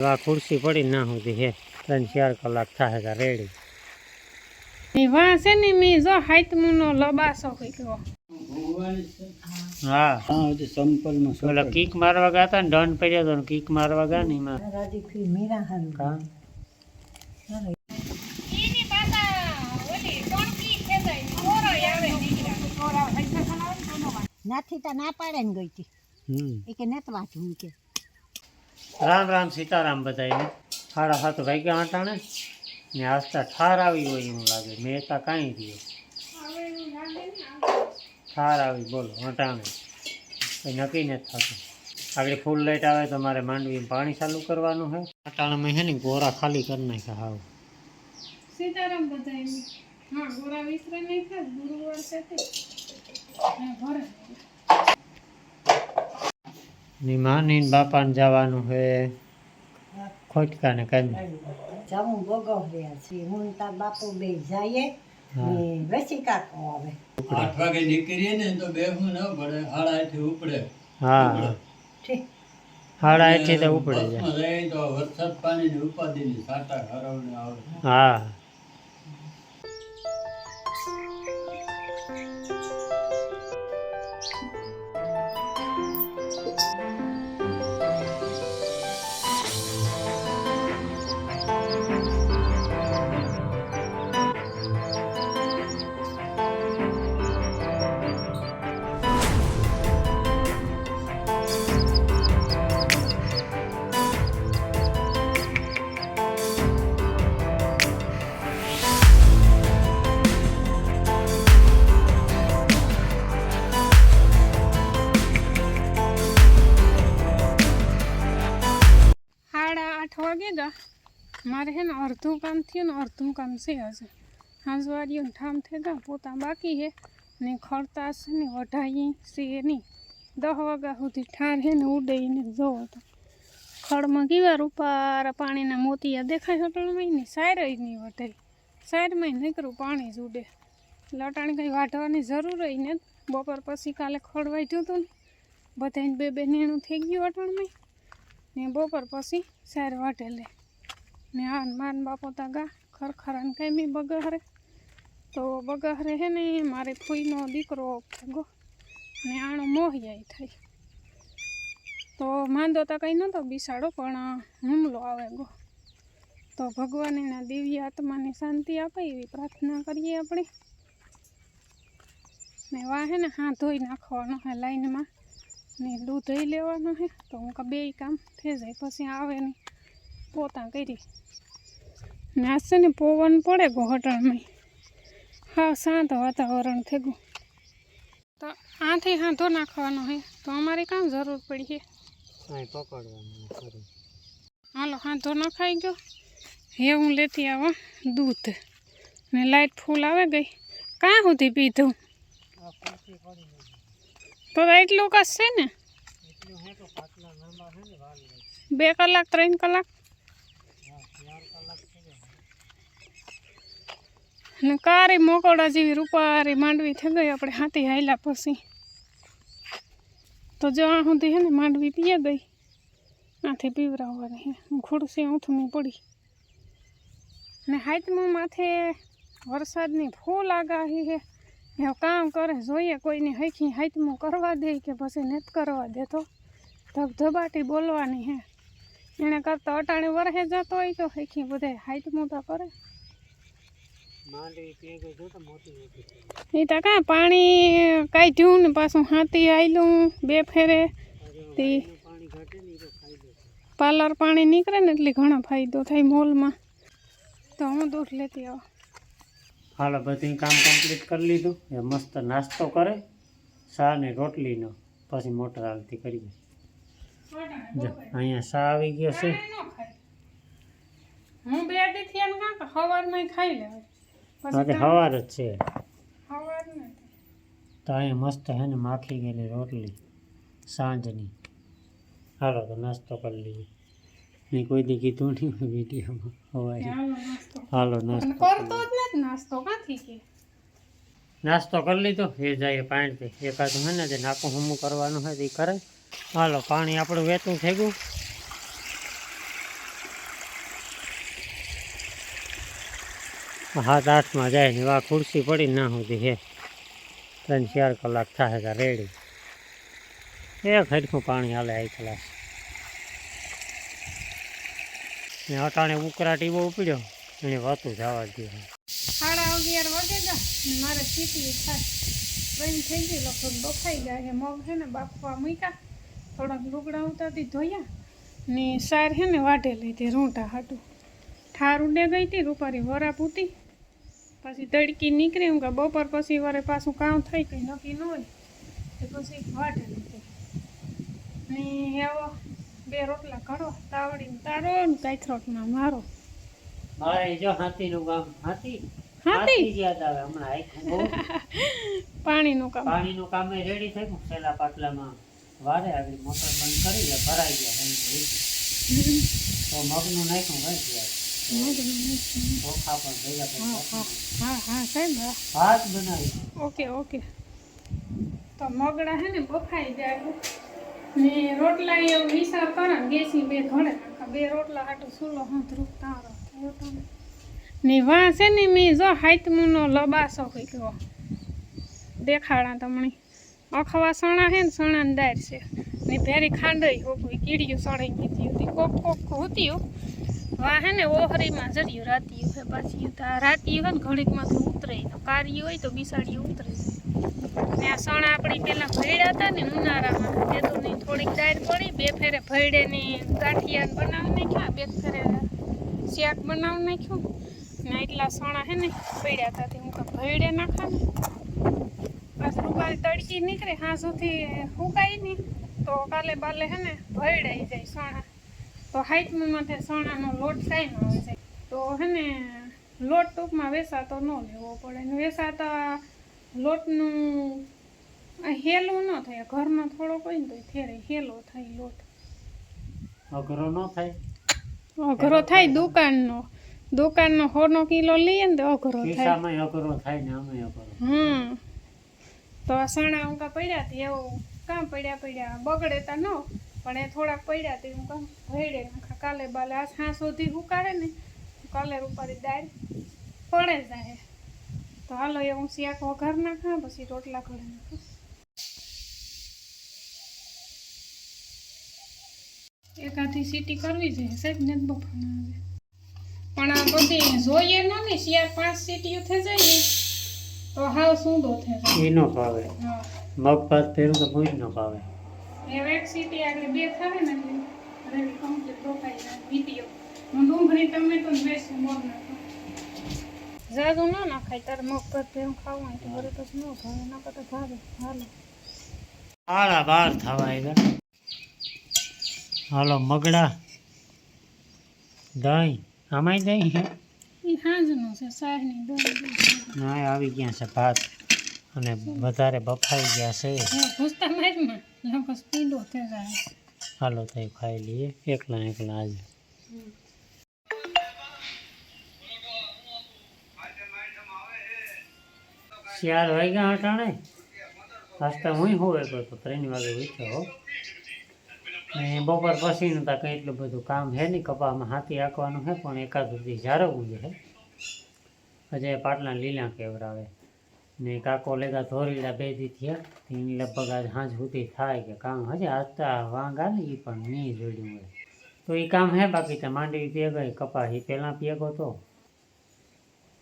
આ ખુરશી પડી ના સુધી હે. ત્રણ ચાર કલાક થાય કા રેડી. એ વાં છે ને મેં જો હાઈતમુનો લબાસો કર્યો હા. હા હજી સંપલમાં ઓલા કીક મારવા ગયા હતા ને ડન પડ્યા તો કીક મારવા ગયા ને એમાં. રાજી ફી મીરા હાલ. વાત. નાથી તો ના પાડે ને ગઈ હતી એ કે નેત વાંચવું કે. રામ રામ સીતારામ બધાને સાડા સાત વાગ્યા અટાણે ને આસ્તા ઠાર આવી હોય એવું લાગે. મેં તા કાંઈ થયો. ને ઠાર આવી, બોલો અટાણે કંઈ નક્કી નથી થતું. આગળ ફૂલ લાઇટ આવે તો મારે માંડવી પાણી ચાલુ કરવાનું છે. અટાણામાં છે ને, ગોરા ખાલી કરી નાખ્યા હાવ. સીતારામ બધાયને. હા, ગોરા વિસરે નહીં ગુરુવાર સાથે ની માની ને બાપાને જવાનું છે ખોટકા ને કાંઈ જવું ભોગવ રહ્યા છીએ. હું તાર બાપુ બે જઈએ. ને કાકો આવે. આઠ વાગે નીકળીએ ને તો બેહવું ન પડે સાડા થી ઉપડે. હા. ઠીક. હાડા આઠથી તો ઉપડે જાય. તો વરસાદ પાણીની ઉપાધિની સાટા હરવને આવે. હા. કામ છે હશે હાંજવારીઓ ઠામ થતા પોતા બાકી હે ને ખરતા ને વઢાઈ છે નહીં. દહ વાગ્યા સુધી ઠાર હે ને ઉડઈને જોવો તો. ખડમાં કેવા રૂપાર પાણીના મોતિયા દેખાય હોટલમાં ને સાયર નહીં વઢાઈ સાયરમાં નીકળું પાણી જ ઉડે. લટાણી કંઈ વાઢવાની જરૂર હોય ને બપોર પછી કાલે ખડ વાઢ્યું હતું ને બધાને બે બે નેણું થઈ ગયું અટણમાં ને બપોર પછી સાર વાટેલે ને આન માન બાપો તા ગા. ખરખરાને કેમી બગહરે તો બગહરે હે ને, મારે ફૂઈનો દીકરો ભેગો ને આણો મોહિયાઈ થાય. તો માંદો તો કંઈ નહોતો બિસાડો, પણ હુમલો આવે ગો. તો ભગવાનના દિવ્ય આત્માને શાંતિ આપે એવી પ્રાર્થના કરીએ આપણે. ને વા હે ને, હા, ધોઈ નાખવાનો હે લાઈનમાં ને દૂધ ધોઈ લેવાનું છે તો હું કે બે કામ થઈ જાય, પછી આવે ને પોતા કરી. ને આ છે ને પવન પડે ગો હોટલમાં હા શાંત વાતાવરણ થઈ ગયું તો આથી હાંધો નાખવાનો છે તો અમારે કામ જરૂર પડી છે કાંઈ પકડવાનું ખરું હાલો હાંધો નખાઈ ગયો હે હું લેતી આવા દૂધ ને લાઈટ ફૂલ આવે ગઈ કાં સુધી પીધું તો એટલું કશ છે ને બે કલાક ત્રણ કલાક? ને કારી મોકોડા જેવી રૂપારી માંડવી થઈ ગઈ, આપણે હાથી હાયલા પછી. તો જો આ સુધી હે ને માંડવી પીએ ગઈ, આથી પીવરાવવાની હે. ખુરશી ઊંથમી પડી. ને હાથમાં માથે વરસાદની ફૂલ આગાહી હે. એ કામ કરે, જોઈએ કોઈને હૈખી હાથમાં કરવા દે કે પછી નેત કરવા દેતો. ધબધબાટી બોલવાની હે. એણે કરતાં અટાણે વરહે જતો હોય તો હૈખી બધે હાથમાં તો કરે માંડવી પી ગઈ જો તો મોટી મોટી એ તો કાં પાણી કાઢ્યું ને પાછું હાથી આવેલું બે ફેરે. તે પાણી ઘટે ને એ તો ખાઈ લે પાર્લર પાણી નીકળે ને એટલે ઘણો ફાયદો થાય મોલમાં. તો હું દૂધ લેતી આવું. હાલો બધું કામ કમ્પ્લીટ કરી લીધું. એ મસ્ત નાસ્તો કરે શા ને રોટલીનો. પછી મોટર કરીએ. જો અહીંયા શા આવી ગયો છે. હું બે દીથી એમ કાં સવારમાં ખાઈ લેવાય. બાકી સવાર જ છે. તો અહીંયા મસ્ત હે ને માખી ગયેલી રોટલી સાંજની. હાલો તો નાસ્તો કરી લઈએ. મેં કોઈ દી કીધું નહીં વિડીયોમાં હવારે. હાલો નાસ્તો કરતો જ નથી નાસ્તો કે? નાસ્તો કરી લીધો એ જાય પાણી એકાદું હે ને જે નાકું હમું કરવાનું હોય તો એ કરે. હાલો પાણી આપણું વહેતું થઈ ગયું. હાથ આઠમાં જાય આ ખુરશી પડી ના સુધી હે ત્રણ ચાર કલાક થાય ત્યાં રેડી. એક હરખું પાણી હાલે આ કલાક ને અટાણે ઉકરાટી એવો ઉપડ્યો, એને વાતું જવા દે સાડા અગિયાર વાગે ગયા મારે સીટી થાય બંધ થઈ ગઈ, લગભગ બફાઈ ગયા છે. મગ છે ને બાફવા મૂક્યા. થોડાક લુગડા ઉતારતી ધોયા. ને સાર છે ને વાટે લીધી, રૂંટા હાટું. ઠાર ઉડે ગઈ હતી, રૂપારી વરા પૂતી. પછી તડકી નીકળી હું કે બપોર પછી વારે પાછું કામ થઈ કંઈ નક્કી ન હોય તો પછી વાટે નથી એવો બે રોટલા કરો તાવડીને તારો ને કાથરોટમાં મારો. મારે જો હાથીનું કામ હાથી? હાથી? યાદ આવે હમણાં આખું પાણીનું કામ. પાણીનું કામ રેડી થઈ ગયું છેલ્લા પાટલામાં વારે આવી મોટર બંધ કરી ભરાઈ ગયા એમ. તો મગનું નાખ્યું ભાઈ ગયા. હા હા હા હા હા ઓકે ઓકે તો મગડા હે ને બફાઈ જાય. ને રોટલા એ વિચાર કરે ગેસી બે ઘણે બે રોટલા હાટું સુલો હાથ રૂપ તારો ને. વાં છે ને મેં જો હાઈતમુનો લબાસો ગયો દેખાડા તમને. અખવા સણા હે ને સણાની દાર છે. ને ભેરી ખાંડઈ હો કોઈ કીડીયું સણાઈ ગઈ હતી. કોક કોક હોતી વાં હે ઓહરીમાં જર્યું રાતિયું હે પાછી તો આ રાતિયું હે ને ઘડીકમાંથી ઉતરે તો કાર્યું હોય તો બિસાડીયું ઉતરે ને આ સણા આપણી પેલા ભયડા હતા ને ઉનાળામાં. તે તો નહીં થોડીક દાળ પડી, બે ફેરે ભયડે ને ગાંઠિયા બનાવી નાખ્યા, બે ફેરે શાક બનાવી નાખ્યું. ને એટલા સણા હે ને પડ્યા હતા, તે હું કાં ભયડે ને બસ રૂપારી તડકી નીકળે હા સુધી સુકાય નહીં. તો કાલે બાલે હે ને ભયડાઈ જાય સણા. તો હાઈટમાં માથે સણાનો લોટ થાય ન છે. તો હે ને લોટ ટૂંકમાં વેસાતો ન લેવો પડે. ને વેસાતા લોટનું હેલો ન થાય. ઘરનો થોડો કોઈ ને તો ફેરે. હેલો થાય લોટ. અઘરો ન થાય? અઘરો થાય દુકાનનો. દુકાનનો હોનો કિલો લઈએ ને તો અઘરો થાય. અઘરો થાય ને અમે અઘરો હમ. તો આ સણા ઊંકા પડ્યા તે. એવું કામ પડ્યા પડ્યા બગડે તા ન. પણ એ થોડાક પડ્યા હતી હું કામ ભેડે નાખા કાલે બાલે આ છાં સુધી હુકાડે ને કાલે રૂપારી દાળ પડે જાય. તો હાલો એ હું શાક વઘાર નાખા પછી રોટલા ઘડે નાખા એકાથી સીટી કરવી જોઈએ સાહેબ ને બફાણા આવે. પણ આ બધી જોઈએ ન ને ચાર પાંચ સીટીઓ થઈ જાય ને તો હાવ સૂંદો થઈ જાય. એ ન ભાવે હા. મગ ભાત ફેરું તો કોઈ ન ભાવે એ એક સીટી આગળ બે થાય ને એટલે રેડી કમ્પ્લીટ રોકાઈ જાય. વીટીઓ. હું ડુંગળી ટમેટો ને બેસું મોર નાખું. જાદુ ના નાખાય તારે મગ પર ભેગું ખાવું હોય તો પછી ન ભાવે? ના ભાવે. હાલો. સાડા બાર થવા આવ્યા હાલો મગડા દહીં. આમાંય દહીં છે? એ હાજનું છે સાહની દહીં ના આવી ગયા છે ભાત. અને વધારે બફાઈ ગયા છે. હે મારમાં લંબો સ્પીડો થઈ જાય. હાલો તો ખાઈ લઈએ. એકલા એકલા આજે. ચાર વાગ્યા અટાણે. આસ્તા હું હોવે તો ત્રણ વાગે ઉઠ્યો ને બપોર પછી નતા કંઈ એટલું બધું કામ છે નહીં, કપામાં હાથી આંકવાનું છે પણ એકાદ સુધી જાળવવું છે હજે પાટલા લીલા કેવરાવે. ને કાકો લેગા ધોરીડા બે દી થયા. એની લગભગ આજ સાંજ સુધી થાય કે કામ હજે. આજતા વાંગ આલે એ પણ નહીં જોડ્યું હોય. તો એ કામ હે બાકી તો માંડવી ભેગાઈ કપાસ એ પહેલાં ભેગો તો.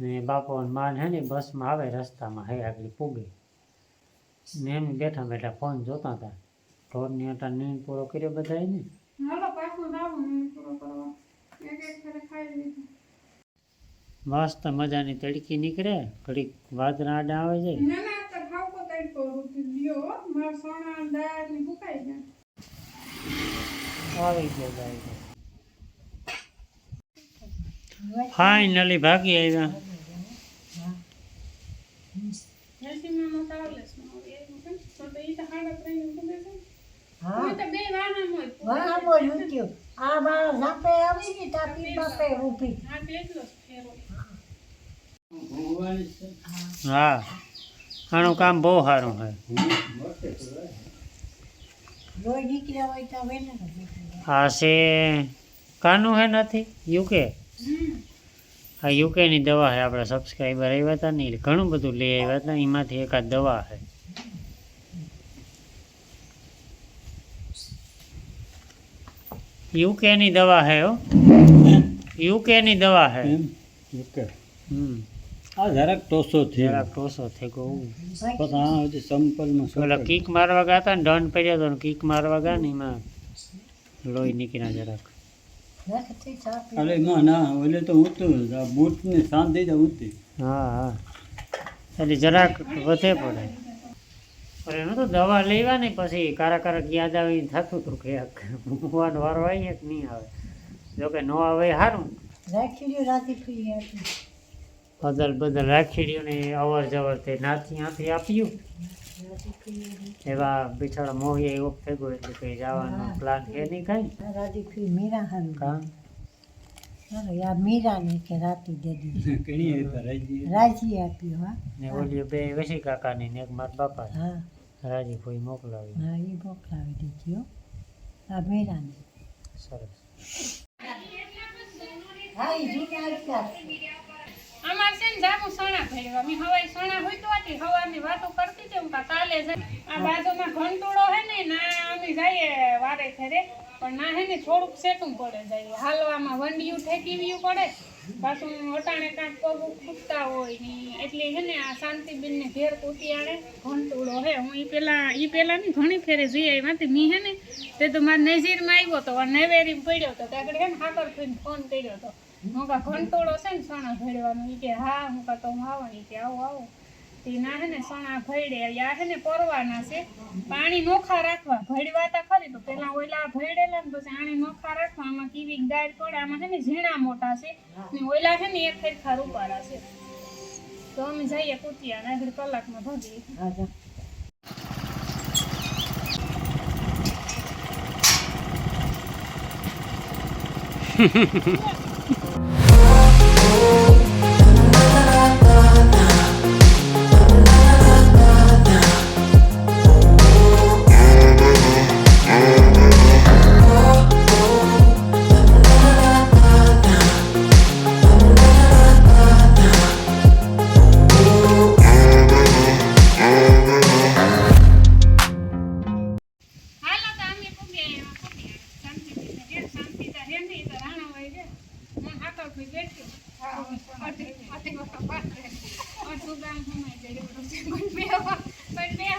ને બાપો ને માન હે ને બસમાં આવે રસ્તામાં હે આગળ પૂગે. ને એમ બેઠા બેઠા ફોન જોતા હતા ઢોરની અટા નીંદ પૂરો કર્યો બધાય ને મસ્ત મજાની તડકી નીકળે ઘડીક વાદરા આડા આવે છે. આવી ગયો જાય ફાઇનલી ભાગી આવ્યા. આ બા સાપે આવી ગઈ તાપી બાપે ઊભી. હા એટલો હા. આનું કામ બહુ સારું છે આ છે કાનું હે નથી? યુકે? આ યુકેની દવા છે આપણા સબસ્ક્રાઈબર આવ્યા હતા ને ઘણું બધું લઈ આવ્યા હતા એમાંથી એકાદ દવા છે યુકેની દવા છે હો. યુકેની દવા છે એમ? ઓકે હમ. આ જરાક ટોસો થયો. જરાક ટોસો થયો ગયો પછી આ હજી સંપલમાં ઓલા કિક મારવા ગયા હતા ને દંડ પડ્યા તો કીક મારવા ગયા ને એમાં લોહી નીકળ્યા જરાક. રાખતી અરે માં ના ઓલે તો ઉતું આ બૂટને શાંતિ તો ઉતી હા હા. એટલે જરાક વધે પડે. પણ એનું તો દવા લેવા ને પછી કારા કારક યાદ આવે એમ થતું હતું કે ભગવાન વારો આવીએ કે નહીં આવે. જોકે ન આવે સારું રાખી રાતે ફ્રી હતી બદલ બદલ રાખી રહ્યું ને અવર જવર તે નાથી આથી આપ્યું. એવા બિચારા મોહિયા એવો થઈ એટલે કંઈ જવાનો પ્લાન છે નહીં કાંઈ? રાજી મીરા હારું કાં ચાલો યાર મીરાને કે રાતી દે દીધી. ઘણી હતા રાજી રાજી આપ્યો હા? ને ઓલી બે વસી કાકાની ને એક મારા બાપા હા. રાજી કોઈ મોકલાવી. હા એ મોકલાવી દીધી હો. આ મીરાને. સરસ. હા એ જૂના અમારે છે ને જામુ સણા ભેળવા મી હવાઈ સણા હોય તો હતી હવાની વાતો કરતી હતી હું કા કાલે છે આ બાજુમાં ઘંટોળો હે ને, ના, અમે જઈએ વારે ફેરે પણ ના હે ને, થોડુંક સેટું પડે જાય. હાલવામાં વંડિયું ઠેકીવ્યું પડે. પાછું અટાણે કાંઈક પગ ખૂટતા હોય ને, એટલે હે ને, આ શાંતિબેન ને ઘેર કૂટી આણે ઘંટોળો હે. હું એ પેલા, ઈ પેલા ની ઘણી ફેરે જોઈ હતી મી હે ને, તે તો મારા નજીરમાં આવ્યો તો નેવેરી પડ્યો તો ત્યાં આગળ હે ને, હાકર થઈને ફોન કર્યો હતો. હું કા ઘંટોળો છે ને સણા ભેળવાનું ઈ કે હા હું કા તો હું ઈ કે આવો આવો. તે ના હે ને સણા ભેળે યા હે ને પરવાના છે. પાણી નોખા રાખવા ભેળવા તા ખરી તો પેલા ઓયલા ભેળેલા ને પછી આને નોખા રાખવા આમાં કીવી દાળ પડે આમાં હે ને ઝીણા મોટા છે. ને ઓયલા હે ને એક ફેરખા રૂપાળા છે. તો અમે જઈએ કુતિયા આગળ કલાકમાં ભગી હા જા. હાલો પણ બે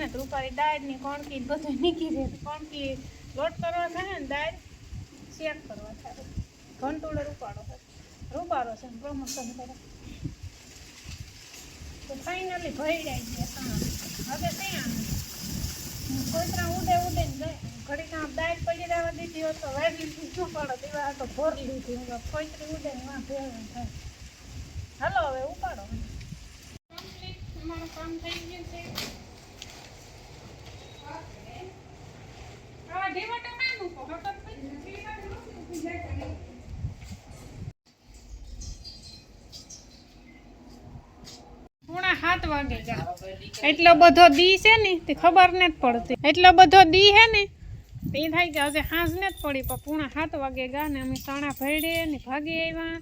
ને રૂપારી દાળની કોણકી બધું નીકળી જાય. કોણકી લોટ કરવા થાય ને દાળ શેક કરવા થાય. ઘંટોળો રૂપાડો થાય રૂપારો છે પ્રમોશન કરે. તો ફાઇનલી ભરી જાય છે હવે ત્યાં કોઈતરા ઉડે ઉડે ને ઘડીક આમ દાળ પડી રહેવા દીધી હોત તો વાગી શું પડે દીવા? તો ભોર લીધી. હું કોઈતરી ઉડે ને વાં ભેળું થાય. હાલો હવે ઉપાડો કમ્પ્લીટ અમારું કામ થઈ ગયું છે. એટલો બધો દી છે ને ખબર ને પડતી. એટલો બધો દી હે ને, તે થાય કે હજે હાંસ ને જ પડી, પણ પૂણા સાત વાગે ગા ને અમે સાણા ભરડે ને ભાગી આવ્યા.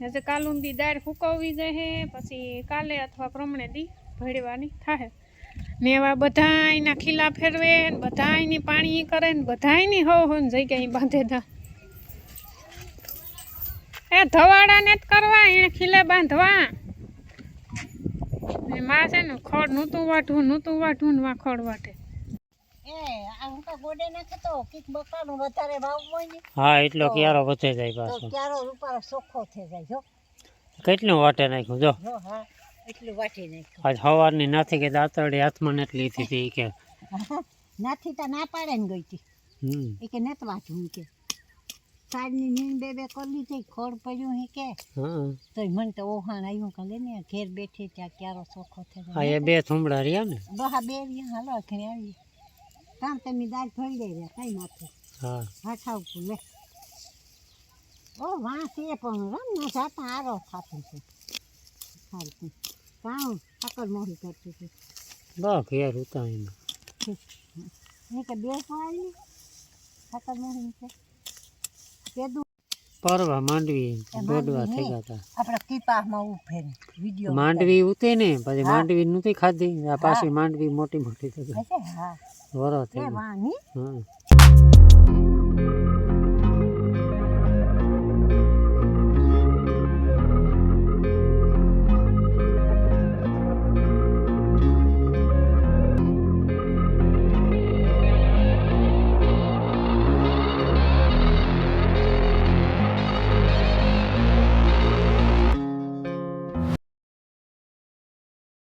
હજે કાલુંદી દાળ ફૂકવવી જાય પછી કાલે અથવા પ્રમાણે દી ભરવાની થાય. ને એવા બધાયના ખીલા ફેરવે ને બધાયની પાણી કરે ને બધાયની હો હો ને જગ્યાએ બાંધે દા. એ ધવાડા ને જ કરવા એને ખીલે બાંધવા. ને માં છે ને ખડ નૂતું વાઢવું નૂતું વાઢવું ને માં ખડ વાઢે એ આ હું કા ગોડે નાખતો કીક બકાનું વધારે ભાવ હોય ને હા એટલો ક્યારો વધે જાય પાછો. ક્યારો રૂપારો ચોખ્ખો થઈ જાય જો. કેટલું વાટે નાખ્યું જો. જો હા. એટલું વાટી નાખ્યું. આજ સવારની નથી કે દાંતરડી હાથમાં નથી લીધી હતી કે. નાથી તો ના પાડે ને ગઈ હતી એ કે નથી વાંચવું કે. સાડની નીંદ બે બે કરી લીધી ખોડ પડ્યું હે કે. હા. તો મને તો ઓહાણ આવ્યું કે લે ને ઘેર બેઠી ત્યાં ક્યારો ચોખ્ખો થયો. હા એ બે થુંબડા રહ્યા ને? બહા બે રહ્યા હાલો ઘરે આવી કામ તમે દાળ ભરી દઈ રહ્યા કઈ નથી હા. હા ઉપર લે. ઓ વાંસ એ પણ રમ ના જાતા આરો થતું છે. સારું કામ પકડ મોહી કરતું છે બા ઘેર ઉતા એમાં. એ કે બે પાડી પકડ મોહી છે કેદું પરવા માંડવી માંડવી થઈ ગયા હતા આપણે કીપામાં ઉભે વીડિયો માંડવી ઉતે ને પછી માંડવી નહોતી ખાધી આ પાછી માંડવી મોટી મોટી થઈ ગઈ. હા. વરો થઈ હા.